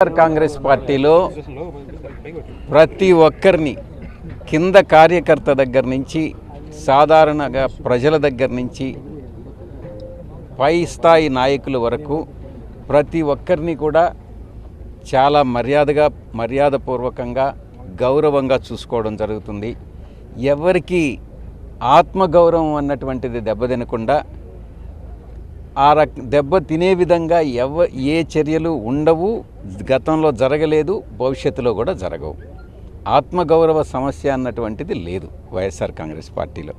కాంగ్రెస్ పార్టీలో ప్రతి ఒక్కరిని కింద కార్యకర్త దగ్గర నుంచి సాధారణంగా ప్రజల దగ్గర నుంచి పై స్థాయి నాయకుల వరకు ప్రతి ఒక్కరిని కూడా చాలా మర్యాదగా మర్యాదపూర్వకంగా గౌరవంగా చూసుకోవడం జరుగుతుంది. ఎవరికి ఆత్మగౌరవం అన్నటువంటిది దెబ్బతినకుండా ఆ రక దెబ్బ తినే విధంగా ఎవ ఏ చర్యలు ఉండవు గతంలో జరగలేదు భవిష్యత్తులో కూడా జరగవు. ఆత్మగౌరవ సమస్య అన్నటువంటిది లేదు వైఎస్ఆర్ కాంగ్రెస్ పార్టీలో.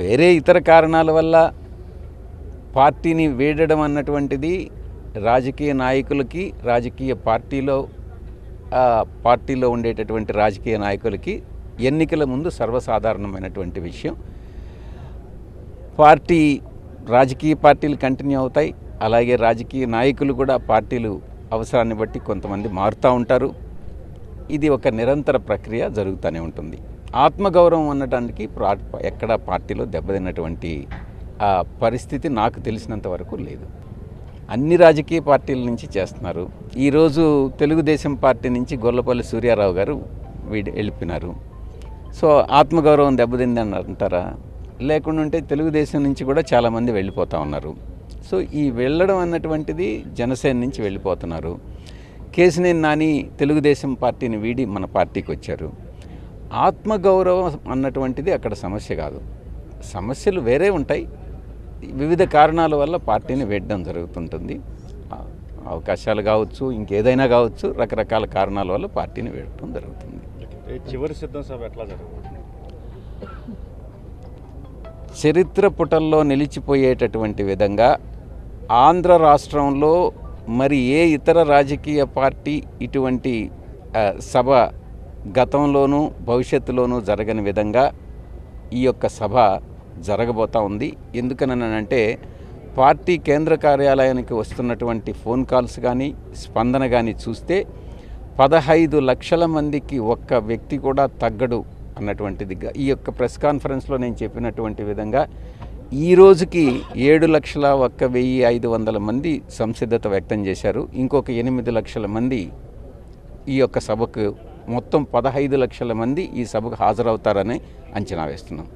వేరే ఇతర కారణాల వల్ల పార్టీని వీడడం అన్నటువంటిది రాజకీయ నాయకులకి రాజకీయ పార్టీలో పార్టీలో ఉండేటటువంటి రాజకీయ నాయకులకి ఎన్నికల ముందు సర్వసాధారణమైనటువంటి విషయం. పార్టీ రాజకీయ పార్టీలు కంటిన్యూ అవుతాయి. అలాగే రాజకీయ నాయకులు కూడా పార్టీలు అవసరాన్ని బట్టి కొంతమంది మారుతూ ఉంటారు. ఇది ఒక నిరంతర ప్రక్రియ జరుగుతూనే ఉంటుంది. ఆత్మగౌరవం అనడానికి ఎక్కడ పార్టీలో దెబ్బతిన్నటువంటి ఆ, పరిస్థితి నాకు తెలిసినంత వరకు లేదు. అన్ని రాజకీయ పార్టీల నుంచి చేస్తున్నారు. ఈరోజు తెలుగుదేశం పార్టీ నుంచి గొల్లపల్లి సూర్యారావు గారు వీడి వెళ్ళిపోయినారు. సో ఆత్మగౌరవం దెబ్బతిందని అంటారా లేకుండా ఉంటే తెలుగుదేశం నుంచి కూడా చాలామంది వెళ్ళిపోతూ ఉన్నారు. సో ఈ వెళ్ళడం అన్నటువంటిది జనసేన నుంచి వెళ్ళిపోతున్నారు. కేసినేని నాని తెలుగుదేశం పార్టీని వీడి మన పార్టీకి వచ్చారు. ఆత్మగౌరవం అన్నటువంటిది అక్కడ సమస్య కాదు. సమస్యలు వేరే ఉంటాయి. వివిధ కారణాల వల్ల పార్టీని వేయడం జరుగుతుంటుంది. అవకాశాలు కావచ్చు ఇంకేదైనా కావచ్చు రకరకాల కారణాల వల్ల పార్టీని వేయడం జరుగుతుంది. చివరి సిద్ధం సభ ఎట్లా జరుగుతుంది చరిత్ర పుటల్లో నిలిచిపోయేటటువంటి విధంగా ఆంధ్ర రాష్ట్రంలో మరి ఏ ఇతర రాజకీయ పార్టీ ఇటువంటి సభ గతంలోనూ భవిష్యత్తులోనూ జరగని విధంగా ఈ యొక్క సభ జరగబోతా ఉంది. ఎందుకనంటే పార్టీ కేంద్ర కార్యాలయానికి వస్తున్నటువంటి ఫోన్ కాల్స్ కానీ స్పందన కానీ చూస్తే పదహైదు లక్షల మందికి ఒక్క వ్యక్తి కూడా తగ్గడు. అన్నటువంటిది ఈ యొక్క ప్రెస్ కాన్ఫరెన్స్లో నేను చెప్పినటువంటి విధంగా ఈ రోజుకి ఏడు లక్షల ఒక్క వెయ్యి ఐదు వందల మంది సంసిద్ధత వ్యక్తం చేశారు. ఇంకొక ఎనిమిది లక్షల మంది ఈ యొక్క సభకు మొత్తం పదహైదు లక్షల మంది ఈ సభకు హాజరవుతారని అంచనా వేస్తున్నాం.